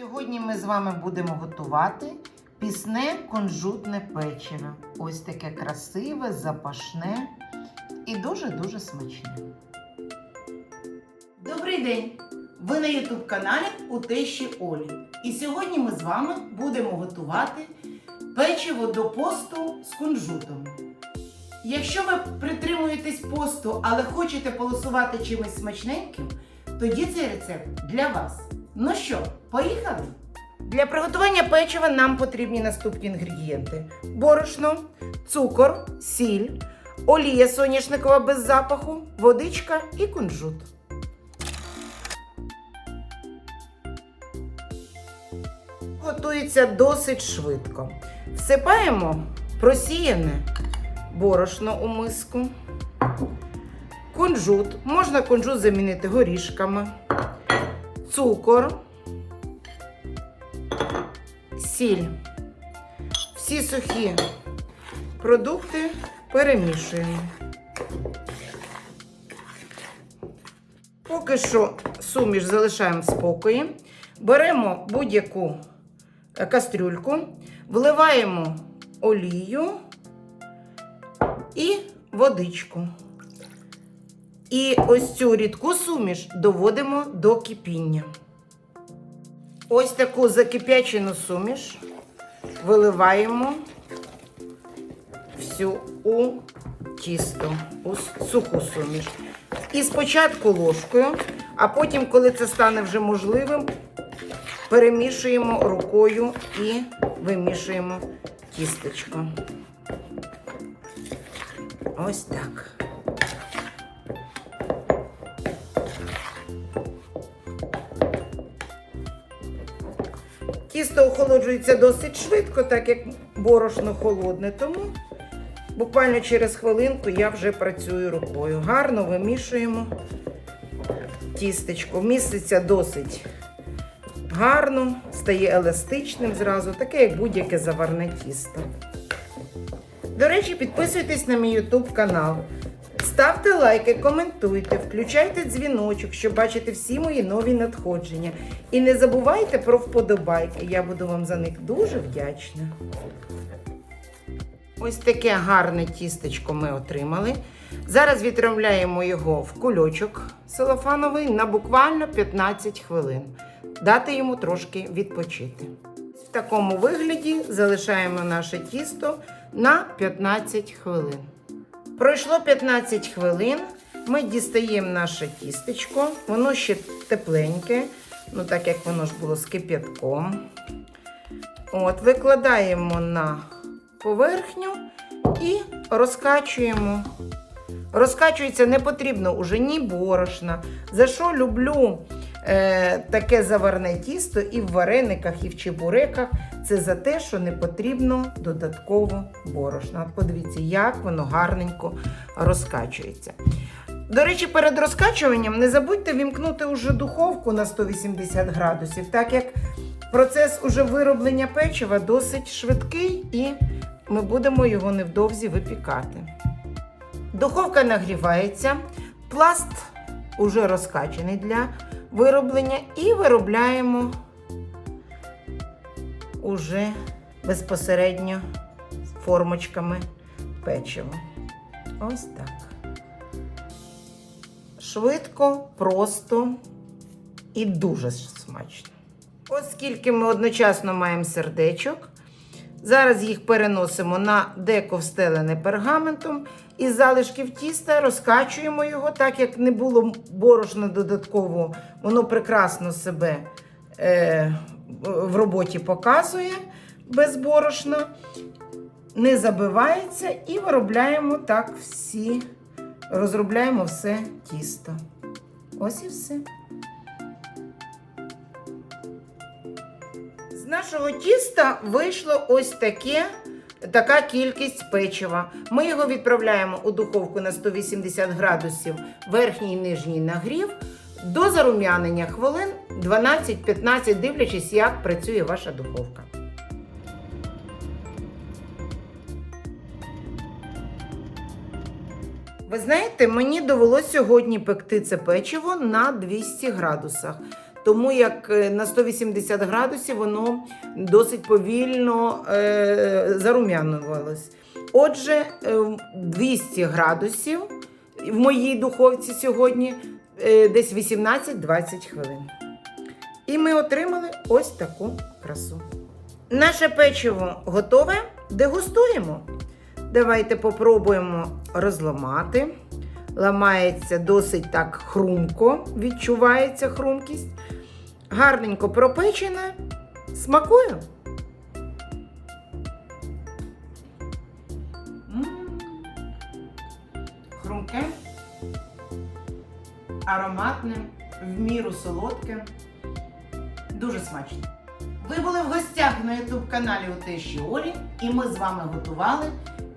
Сьогодні ми з вами будемо готувати пісне кунжутне печиво. Ось таке красиве, запашне і дуже-дуже смачне. Добрий день! Ви на YouTube каналі у Тещі Олі. І сьогодні ми з вами будемо готувати печиво до посту з кунжутом. Якщо ви притримуєтесь посту, але хочете полосувати чимось смачненьким, тоді цей рецепт для вас. Ну що, поїхали? Для приготування печива нам потрібні наступні інгредієнти: борошно, цукор, сіль, олія соняшникова без запаху, водичка і кунжут. Готується досить швидко. Всипаємо просіяне борошно у миску. Кунжут. Можна кунжут замінити горішками, цукор, сіль. Всі сухі продукти перемішуємо. Поки що суміш залишаємо в спокої. Беремо будь-яку е, кастрюльку, вливаємо олію і водичку. І ось цю рідку суміш доводимо до кипіння. Ось таку закип'ячену суміш виливаємо всю у тісто, у суху суміш. І спочатку ложкою, а потім, коли це стане вже можливим, перемішуємо рукою і вимішуємо тістечко. Ось так. Тісто охолоджується досить швидко, так як борошно холодне, тому буквально через хвилинку я вже працюю рукою. Гарно вимішуємо тістечко. Міститься досить гарно, стає еластичним зразу, таке як будь-яке заварне тісто. До речі, підписуйтесь на мій YouTube канал. Ставте лайки, коментуйте, включайте дзвіночок, щоб бачити всі мої нові надходження. І не забувайте про вподобайки. Я буду вам за них дуже вдячна. Ось таке гарне тістечко ми отримали. Зараз відправляємо його в кульочок селофановий на буквально 15 хвилин. Дати йому трошки відпочити. В такому вигляді залишаємо наше тісто на 15 хвилин. Пройшло 15 хвилин. Ми дістаємо наше тістечко. Воно ще тепленьке, ну так як воно ж було з кип'ятком. От, викладаємо на поверхню і розкачуємо. Розкачується не потрібно уже ні борошна. За що люблю е, таке заварне тісто і в варениках, і в чебуреках. Це за те, що не потрібно додатково борошна. Подивіться, як воно гарненько розкачується. До речі, перед розкачуванням не забудьте вімкнути уже духовку на 180 градусів, так як процес уже вироблення печива досить швидкий і ми будемо його невдовзі випікати. Духовка нагрівається, пласт уже розкачаний для вироблення і виробляємо уже безпосередньо формочками печиво. Ось так. Швидко, просто і дуже смачно. Оскільки ми одночасно маємо сердечок, зараз їх переносимо на деко встелене пергаментом і з залишків тіста розкачуємо його, так як не було борошна додатково, воно прекрасно себе е, в роботі показує без борошна, не забивається і виробляємо так всі, розробляємо все тісто. Ось і все. Нашого тіста вийшло ось таке, така кількість печива. Ми його відправляємо у духовку на 180 градусів верхній і нижній нагрів до зарум'янення хвилин 12-15, дивлячись, як працює ваша духовка. Ви знаєте, мені довелося сьогодні пекти це печиво на 200 градусах. Тому як е, на 180 градусів воно досить повільно е, зарум'янувалось. Отже, е, 200 градусів в моїй духовці сьогодні е, десь 18-20 хвилин. І ми отримали ось таку красу. Наше печиво готове. Дегустуємо. Давайте попробуємо розламати. Ламається досить так хрумко, відчувається хрумкість. Гарненько пропечене. Смакую. Хрумке, ароматне, в міру солодке. Дуже смачно. Ви були в гостях на ютуб каналі у Тещі Олі, і ми з вами готували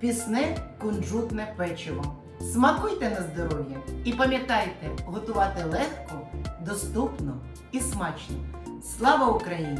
пісне кунжутне печиво. Смакуйте на здоров'я і пам'ятайте, готувати легко, доступно і смачно. Слава Україні!